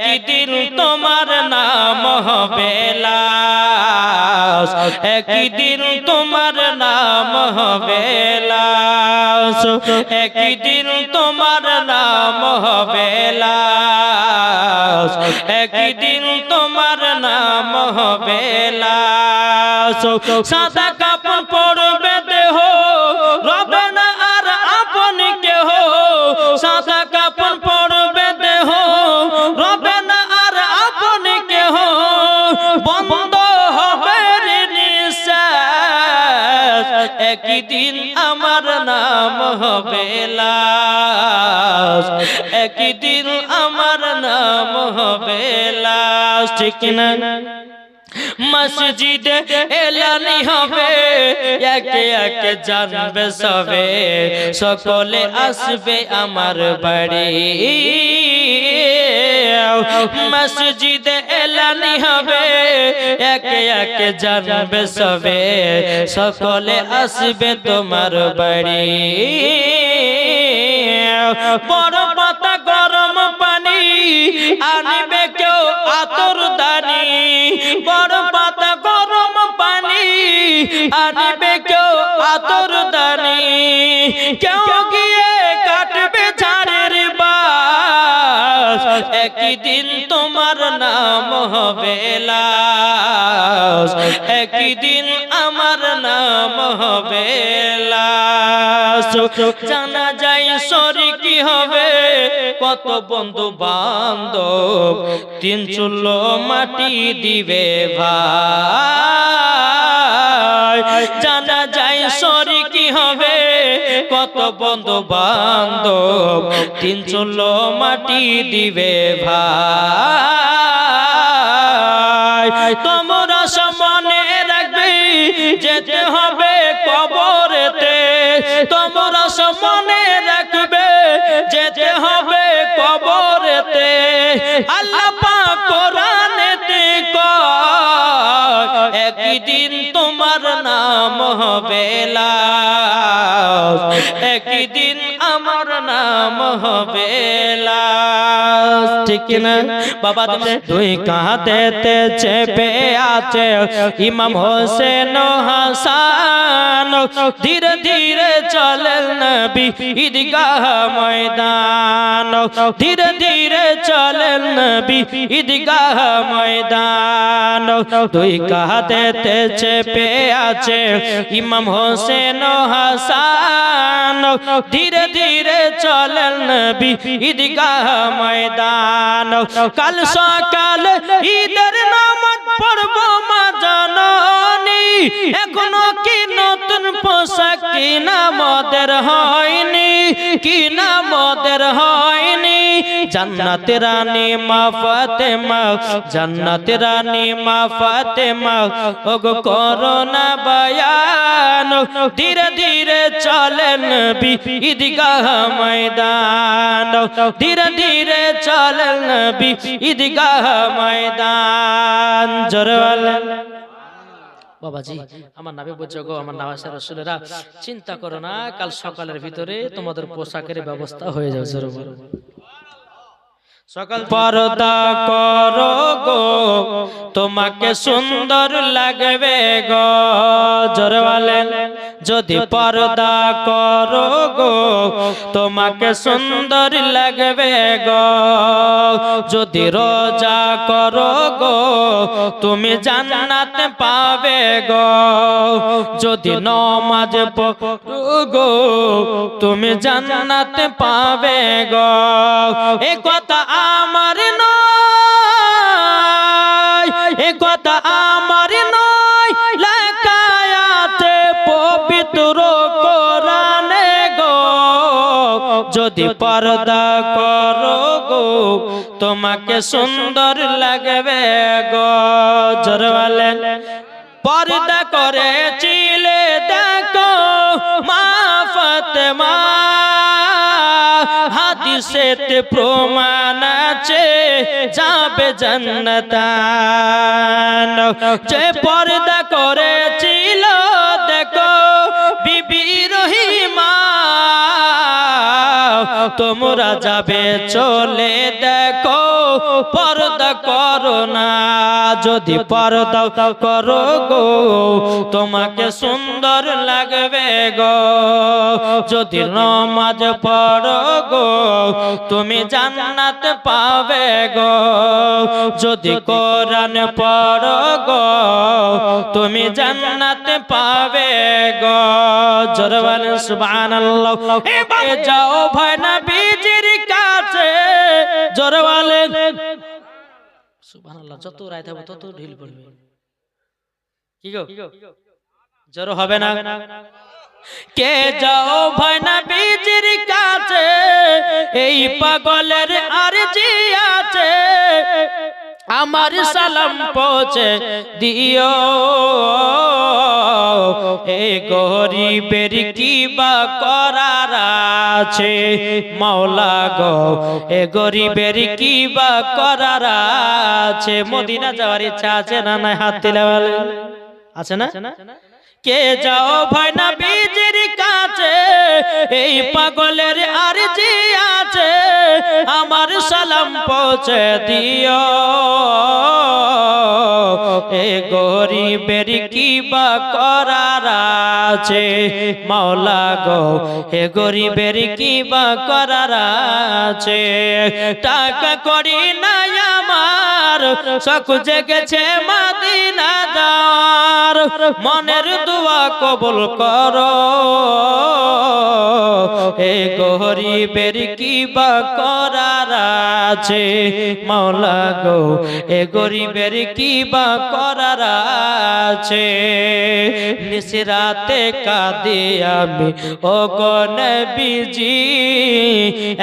একই দিন তোমার নাম হবে একই তোমার নাম হবে একই তোমার নাম হবে একই তোমার নাম হবে সাদা কাপড় পরবে একই দিন আমার নাম হবে লাশ। একই দিন আমার নাম হবে লাশ। ঠিক না মসজিদে এলানি হবে। একে একে জানবে সবে। সকলে আসবে আমার বাড়ি। মসজিদে এলানি হবে। একে একে জানবে সবে। সকলে আসবে তোমার বাড়ি। বড় পাতা গরম পানি আনিবে কেউ আতর দানি। বড় পাতা গরম পানি আনিবে কেউ আতর দানি। কেউ গিয়ে বাস একই দিন তোমার নাম হবে লাশ। একই দিন আমার নাম হবে জানা যায় শরিকি হবে? কত বন্ধু বান্ধব, তিন চুল্লো মাটি দিবে ভাই। জানা যায় শরিকি হবে? কত বন্ধু বান্ধব তিন চুল্লো মাটি দিবে ভাই। তোমরা সমানে রাখবে, যেতে হবে কবরেতে। তোমরা সমানে রাখবে, যেতে হবে কবরেতে। আল্লাহ হবে লাশ। একই দিন আমার নাম হবে ঠিক না বাবা তুই চেপে আছে ইমাম হোসেন হাসান। ধীরে ধীরে চলেন নবী ঈদগাহ ময়দান। ধীরে ধীরে চলেন নবী, ঈদগাহ ময়দান। দুই কাহাতে চেপে আছে ইমাম হোসেন হাসান। ধীরে ধীরে চলেন নবী, ঈদগাহ ময়দান। কাল সকাল ঈদের নামাজ পড়ব। এখনও কি নতুন পোশাক কি কিনা মদের হয়নি? কিনা মদের হয়নি? জান্নাত রানী মা ফাতেমা, জান্নাত রানী মা ফাতেমা, ওগো করোনা বায়ান, ধীরে ধীরে চলেন ঈদগাহ ময়দান, ধীরে ধীরে চলেন ঈদগাহ ময়দান জোরওয়ালা বাবাজি, আমার নামে বুঝছ গো, আমার নামাজ রসুলেরা চিন্তা করো না, কাল সকালের ভিতরে তোমাদের পোশাকের ব্যবস্থা হয়ে যাবে, জোরে বলো। সকাল পর্দা করো গো, তোমাকে সুন্দর লাগবে গো, জোরে বলেন যদি পর্দা করো গো, তোমাকে সুন্দর লাগবে গো, যদি রোজা করো তুমি জান্নাত পাবে গো। যদি নমাজ পড়ো গো, তুমি জান্নাত পাবে গো। এ কথা আমার নয়, এ কথা আমার নয়। লেখায়াতে পবিত্র কোরআনে গো। যদি পর্দা করো গো, তোমাকে সুন্দর লাগবে গো। জোর বলেন পর্দা করেছিলে, দেখো মা ফাতেমা। হাদিসেতে প্রমাণ আছে, যাবে জান্নাতান। যে পর্দা করেছিল তোমরা যাবে, চলে দেখো, পর্দা করো না। যদি পর্দা করো গো, তোমাকে সুন্দর লাগবে গো। যদি নমাজ পড়ো গো, তুমি জান্নাত পাবে গো। যদি কোরআন পড়ো তুমি জান্নাত পাবে গো। জোরবান সুবহানাল্লাহ। এ যাও ভাই না বীজির কাছে। জোরবালে সুবহানাল্লাহ যত রায় থাকবে তত ঢিল পড়বে। কি গো? জোর হবে না? কে যাও ভাই না বীজির কাছে? এই পাগলের আর জি আছে আমার সালাম পৌঁছে দিও। এ গরিবের কি বা করার আছে। মাওলা গো এ গরিবের কি বা করার আছে। মদিনা যাওয়ার ইচ্ছা আছে না না হাত দিলে আছে না? কে যাও ভাই না বীজের কাছে? এই পাগলের আর জি আছে, আমার সালাম পৌঁছে দিও। এ গরিবের কি বা করার আছে? মাওলা গো, এ গরিবের কি বা করার আছে? টাকা করি না আমার সক জেগেছে মাদিনা দার মনের দোয়া কবুল কর। এ গরিবের কি বা করার আছে, মাওলা গো, এ গরিবের কি বা করার আছে। নিসরাতে কাঁদে আমি, ও গনবিজি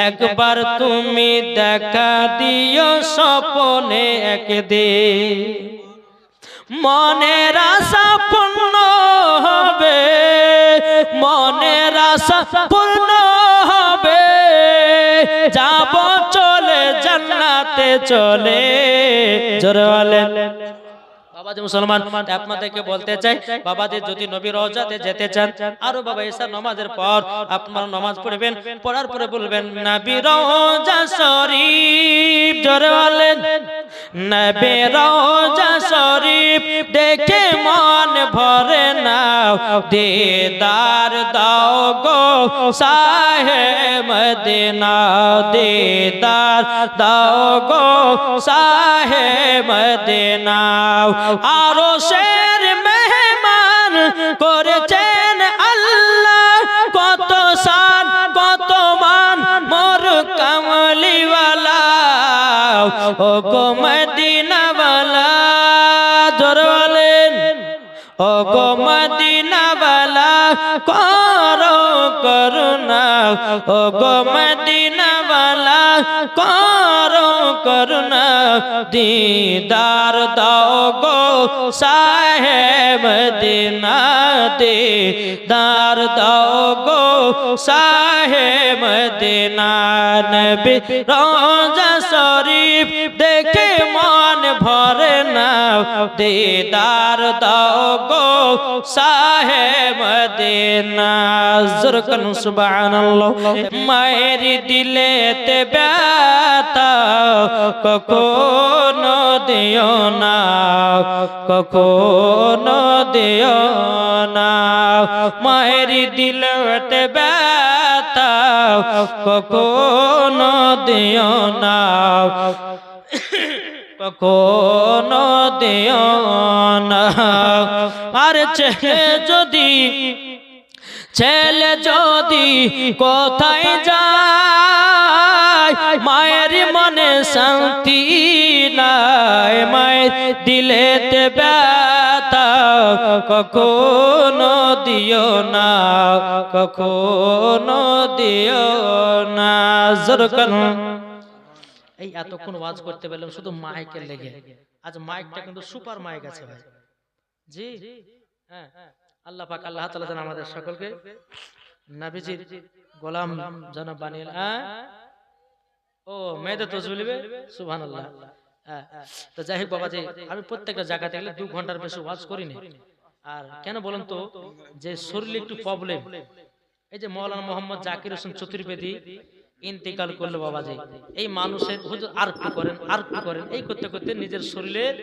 একবার তুমি দেখা দিও স্বপনে একদিন। মনের আশা পূর্ণ হবে, মনের আশা পূর্ণ হবে। যাব চলে, জান্নাতে চলে। জোরে বলেন। মুসলমান আপনাদেরকে বলতে চাই বাবাদের যদি নবী রওজাতে যেতে চান, আরও বাবা এসা নামাজের পর আপনারা নামাজ পড়বেন, পড়ার পরে বলবেন, নবী রওজা শরীফ। জোরে বলেন, নবী রওজা শরীফ দেখে মন ভরে নাও। দিদার দাও গো সাহে মদিনা। দিদার দাও গো সাহে মদিনা। আরও শের মেহমান করেছেন আল্লাহ। কত সান কত মান, মোর কামলিওয়ালা। ও গো করো করুণা ও গো মদিনাওয়ালা করো করুণা দিদার দাও গো সাহেব দিনা দিদার দাও গো সাহেব দিনা নবী রোজা শরীফ দেখে মন ভরে না দিদার দাও গো সাহেব দিনা জুরকন সুবহানাল্লাহ মায়ের দিলেতে ব্যথা কখনো দিও না কখনো দিও না মায়ের দিলেতে ব্যথা, কখনো দিও না। কখনো দিও না। আর চেহে যদি, ছেলে যদি কোথায় যায়, মায়ের মনে শান্তি নাই, মায়ের দিলেতে ব্যথা কখনো দিও না, কখনো দিও না। জরকান এই এতক্ষণ ওয়াজ করতে পেলাম শুধু মাইকের লেগে। আজ মাইকটা কিন্তু সুপার মাইক আছে ভাই। জি? হ্যাঁ। আল্লাহ পাক, আল্লাহ তাআলা যেন আমাদের সকলকে নবীজির গোলাম যেন বানিয়ে হ্যাঁ? ও মেয়েদে তো বলিবে সুবহানাল্লাহ। তো যাই হোক বাবাজি, আমি প্রত্যেকটা জায়গাতে গেলে দু ঘণ্টার বেশি ওয়াজ করিনি। আর কেন বলেন তো, যে শরীরে একটু প্রবলেম এই যে মৌলানা মোহাম্মদ জাকির হোসেন চতুর্বেদী ইন্তেকাল করল বাবাজি, এই মানুষের আর কি করেন, আর কি করেন, এই করতে করতে নিজের শরীরের